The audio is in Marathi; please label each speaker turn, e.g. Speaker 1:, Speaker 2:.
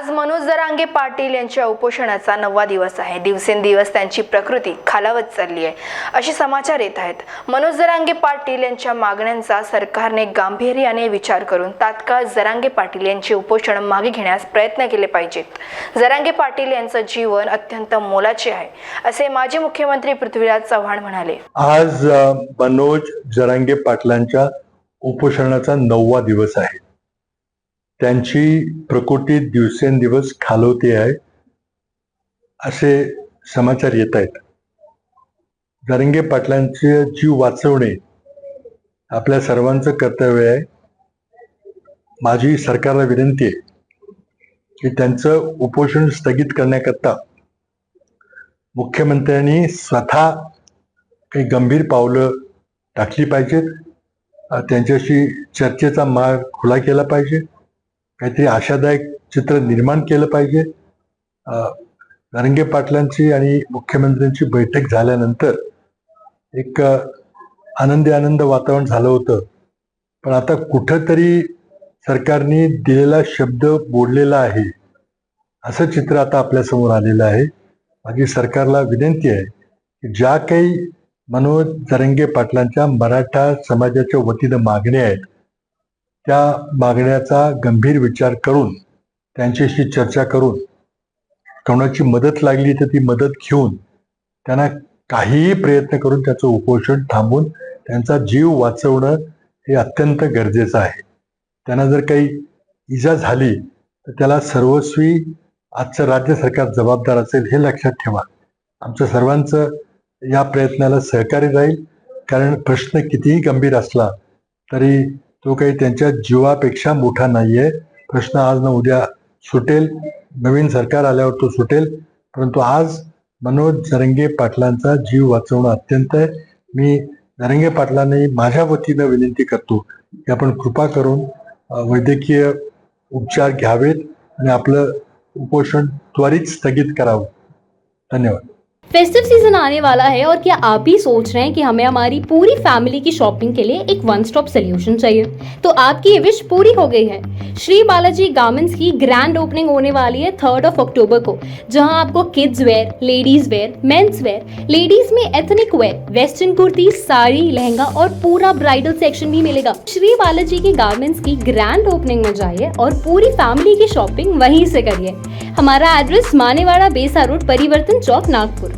Speaker 1: आज मनोज जरांगे पाटील यांच्या उपोषणाचा नववा दिवस आहे. दिवसेंदिवस त्यांची प्रकृती खालावत चालली आहे. असे समाचार येत आहेत. मनोज जरांगे पाटील यांच्या मागण्यांचा सरकारने गांभीर्याने विचार करून तात्काळ जरांगे पाटील यांचे उपोषण मागे घेण्यास प्रयत्न केले पाहिजेत. जरांगे पाटील यांचं जीवन अत्यंत मोलाचे आहे असे माजी मुख्यमंत्री पृथ्वीराज चव्हाण म्हणाले.
Speaker 2: आज मनोज जरांगे पाटलांच्या उपोषणाचा नववा दिवस आहे. त्यांची प्रकृती दिवसेंदिवस खालवते आहे असे समाचार येत आहेत. जरांगे पाटलांचे जीव वाचवणे आपल्या सर्वांचं कर्तव्य आहे. माझी सरकारला विनंती आहे की त्यांचं उपोषण स्थगित करण्याकरता मुख्यमंत्र्यांनी स्वतः काही गंभीर पावलं टाकली पाहिजेत. त्यांच्याशी चर्चेचा मार्ग खुला केला पाहिजे. काहीतरी आशादायक चित्र निर्माण केलं पाहिजे. नारंगे पाटलांची आणि मुख्यमंत्र्यांची बैठक झाल्यानंतर एक आनंदी आनंद वातावरण झालं होतं. पण आता कुठंतरी सरकारने दिलेला शब्द बोललेला आहे. असं चित्र आता आपल्यासमोर आलेलं आहे. माझी सरकारला विनंती आहे की ज्या काही मनोज जरंगे पाटलांच्या मराठा समाजाच्या वतीनं मागण्या आहेत त्या मागण्याचा गंभीर विचार करून त्यांच्याशी चर्चा करून कोणाची मदत लागली तर ती मदत घेऊन त्यांना काहीही प्रयत्न करून त्याचं उपोषण थांबून त्यांचा जीव वाचवणं हे अत्यंत गरजेचं आहे. त्यांना जर काही इजा झाली तर त्याला सर्वस्वी आजचं राज्य सरकार जबाबदार असेल हे लक्षात ठेवा. आमचं सर्वांचं या प्रयत्नाला सहकार्य राहील कारण प्रश्न कितीही गंभीर असला तरी तो काही त्यांच्या जीवापेक्षा मोठा नाहीये. प्रश्न आज ना उद्या सुटेल. नवीन सरकार आल्यावर तो सुटेल. परंतु आज मनोज जरंगे पाटलांचा जीव वाचवणं अत्यंत आहे. मी जरंगे पाटलांनी माझ्या वतीनं विनंती करतो की आपण कृपा करून वैद्यकीय उपचार घ्यावेत आणि आपलं उपोषण त्वरित स्थगित करावं. धन्यवाद.
Speaker 3: फेस्टिव सीज़न आने वाला है और क्या आप भी सोच रहे हैं कि हमें हमारी पूरी फैमिली की शॉपिंग के लिए एक वन स्टॉप सोल्यूशन चाहिए? तो आपकी ये विश पूरी हो गई है। श्री बालाजी गार्मेंट्स की ग्रैंड ओपनिंग होने वाली है थर्ड ऑफ़ अक्टूबर को, जहाँ आपको kids wear ladies wear men's wear ladies में ethnic wear western kurti, sari, lehenga और पूरा ब्राइडल सेक्शन भी मिलेगा। श्री बालाजी के गार्मेंट्स की ग्रैंड ओपनिंग में जाइए और पूरी फैमिली की शॉपिंग वहीं से करिए। हमारा एड्रेस मानेवाड़ा बेसा रोड परिवर्तन चौक नागपुर